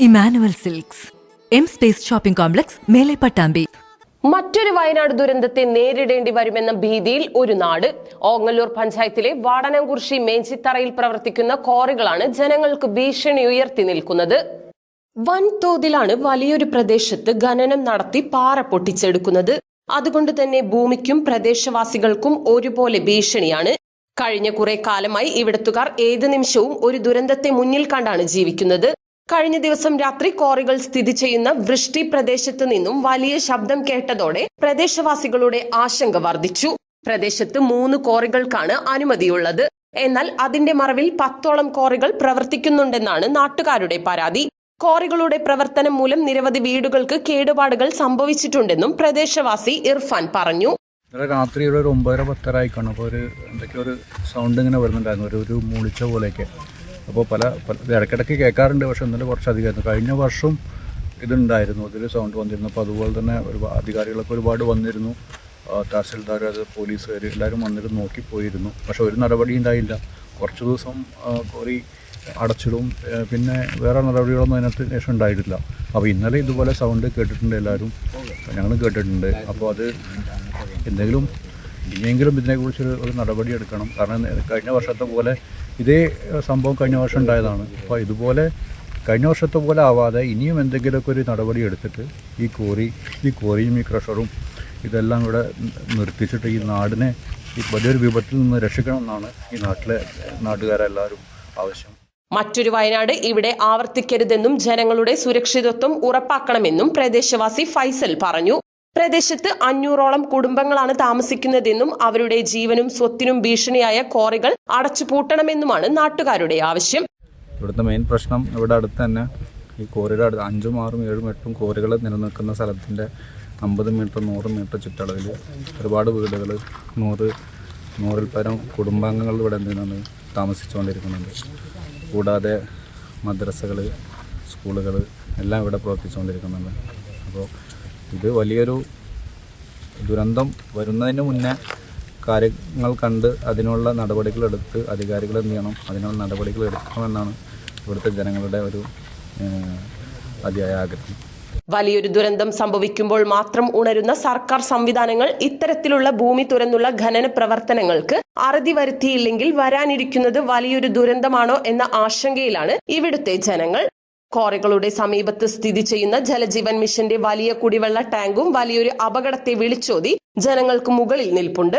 Emmanuel silks. M space shopping complex മേലെ പട്ടാമ്പി മറ്റൊരു വയനാട് ദുരന്തത്തെ നേരിടേണ്ടി വരുമെന്ന ഭീതിയിൽ ഒരു നാട്. ഓങ്ങല്ലൂർ പഞ്ചായത്തിലെ വാടനംകുറിശി മേഞ്ചിത്തറയിൽ പ്രവർത്തിക്കുന്ന കോറികളാണ് ജനങ്ങൾക്ക് ഭീഷണി ഉയർത്തി നിൽക്കുന്നത്. വൻതോതിലാണ് വലിയൊരു പ്രദേശത്ത് ഖനനം നടത്തി പാറ പൊട്ടിച്ചെടുക്കുന്നത്. അതുകൊണ്ട് തന്നെ ഭൂമിക്കും പ്രദേശവാസികൾക്കും ഒരുപോലെ ഭീഷണിയാണ്. കഴിഞ്ഞ കുറെ കാലമായി ഇവിടത്തുകാർ ഏത് നിമിഷവും ഒരു ദുരന്തത്തെ മുന്നിൽ കണ്ടാണ് ജീവിക്കുന്നത്. കഴിഞ്ഞ ദിവസം രാത്രി കോറികൾ സ്ഥിതി ചെയ്യുന്ന വൃഷ്ടി പ്രദേശത്ത് നിന്നും വലിയ ശബ്ദം കേട്ടതോടെ പ്രദേശവാസികളുടെ ആശങ്ക വർദ്ധിച്ചു. പ്രദേശത്ത് മൂന്ന് കോറികൾക്കാണ് അനുമതിയുള്ളത്. എന്നാൽ അതിന്റെ മറവിൽ പത്തോളം കോറികൾ പ്രവർത്തിക്കുന്നുണ്ടെന്നാണ് നാട്ടുകാരുടെ പരാതി. കോറികളുടെ പ്രവർത്തനം മൂലം നിരവധി വീടുകൾക്ക് കേടുപാടുകൾ സംഭവിച്ചിട്ടുണ്ടെന്നും പ്രദേശവാസി ഇർഫാൻ പറഞ്ഞു. രാത്രി ഒരു ഒമ്പതര പത്തര ആയിക്കാണ്. അപ്പോൾ ഒരു എന്തൊക്കെയോ ഒരു സൗണ്ട് ഇങ്ങനെ വരുന്നുണ്ടായിരുന്നു. ഒരു ഒരു മൂളിച്ച പോലെയൊക്കെ. അപ്പോൾ പല ഇടയ്ക്കിടയ്ക്ക് കേൾക്കാറുണ്ട് പക്ഷേ ഇന്നലെ കുറച്ചധികമായിരുന്നു. കഴിഞ്ഞ വർഷം ഇതുണ്ടായിരുന്നു അതിൽ സൗണ്ട് വന്നിരുന്നു അപ്പോൾ അതുപോലെ തന്നെ ഒരു അധികാരികളൊക്കെ ഒരുപാട് വന്നിരുന്നു. തഹസിൽദാർ അത് പോലീസുകാർ എല്ലാവരും വന്നിരുന്നു നോക്കി പോയിരുന്നു. പക്ഷേ ഒരു നടപടി ഉണ്ടായില്ല. കുറച്ച് ദിവസം കോറി അടച്ചിടും. പിന്നെ വേറെ നടപടികളൊന്നും അതിനകത്ത് ശേഷം ഉണ്ടായിട്ടില്ല. അപ്പോൾ ഇന്നലെ ഇതുപോലെ സൗണ്ട് കേട്ടിട്ടുണ്ട് എല്ലാവരും. ഞങ്ങൾ കേട്ടിട്ടുണ്ട്. അപ്പോൾ അത് എന്തെങ്കിലും ഇനിയെങ്കിലും ഇതിനെക്കുറിച്ചൊരു ഒരു നടപടി എടുക്കണം. കാരണം കഴിഞ്ഞ വർഷത്തെ പോലെ ഇതേ സംഭവം കഴിഞ്ഞ വർഷം ഉണ്ടായതാണ്. അപ്പോൾ ഇതുപോലെ കഴിഞ്ഞ വർഷത്തെ പോലെ ആവാതെ ഇനിയും എന്തെങ്കിലുമൊക്കെ ഒരു നടപടി എടുത്തിട്ട് ഈ കോറി ഈ കോറിയും ഈ ക്രഷറും ഇതെല്ലാം ഇവിടെ നിർത്തിച്ചിട്ട് ഈ നാടിനെ ഈ വലിയൊരു വിപത്തിൽ നിന്ന് രക്ഷിക്കണം എന്നാണ് ഈ നാട്ടിലെ നാട്ടുകാരെല്ലാവരും ആവശ്യം. മറ്റൊരു വയനാട് ഇവിടെ ആവർത്തിക്കരുതെന്നും ജനങ്ങളുടെ സുരക്ഷിതത്വം ഉറപ്പാക്കണമെന്നും പ്രദേശവാസി ഫൈസൽ പറഞ്ഞു. പ്രദേശത്ത് അഞ്ഞൂറോളം കുടുംബങ്ങളാണ് താമസിക്കുന്നതെന്നും അവരുടെ ജീവനും സ്വത്തിനും ഭീഷണിയായ കോറികൾ അടച്ചുപൂട്ടണമെന്നുമാണ് നാട്ടുകാരുടെ ആവശ്യം. ഇവിടുത്തെ മെയിൻ പ്രശ്നം ഇവിടെ അടുത്ത് തന്നെ ഈ കോറിയുടെ അടുത്ത് അഞ്ചും ആറും ഏഴും എട്ടും കോറികൾ നിലനിൽക്കുന്ന സ്ഥലത്തിന്റെ അമ്പത് മീറ്റർ നൂറ് മീറ്റർ ചുറ്റളവിൽ ഒരുപാട് വീടുകൾ നൂറ് നൂറിൽ പരം കുടുംബാംഗങ്ങൾ ഇവിടെ എന്തിനാണ് താമസിച്ചുകൊണ്ടിരിക്കുന്നത് കൂടാതെ മദ്രസകൾ സ്കൂളുകൾ എല്ലാം ഇവിടെ പ്രവർത്തിച്ചുകൊണ്ടിരിക്കുന്നുണ്ട്. അപ്പോൾ ഇത് വലിയൊരു ദുരന്തം വരുന്നതിന് മുന്നേ കാര്യങ്ങൾ കണ്ട് അതിനുള്ള നടപടികളെടുത്ത് അധികാരികൾ എന്ത് ചെയ്യണം? അതിനുള്ള നടപടികൾ എടുക്കണമെന്നാണ് ഇവിടുത്തെ ജനങ്ങളുടെ ഒരു അതിയായ ആഗ്രഹം. വലിയൊരു ദുരന്തം സംഭവിക്കുമ്പോൾ മാത്രം ഉണരുന്ന സർക്കാർ സംവിധാനങ്ങൾ ഇത്തരത്തിലുള്ള ഭൂമി തുറന്നുള്ള ഖനന പ്രവർത്തനങ്ങൾക്ക് അറുതി വരുത്തിയില്ലെങ്കിൽ വരാനിരിക്കുന്നത് വലിയൊരു ദുരന്തമാണോ എന്ന ആശങ്കയിലാണ് ഇവിടുത്തെ ജനങ്ങൾ. ക്വാറികളുടെ സമീപത്ത് സ്ഥിതി ചെയ്യുന്ന ജലജീവൻ മിഷന്റെ വലിയ കുടിവെള്ള ടാങ്കും വലിയൊരു അപകടത്തെ വിളിച്ചോതി ജനങ്ങൾക്ക് മുകളിൽ നിൽപ്പുണ്ട്.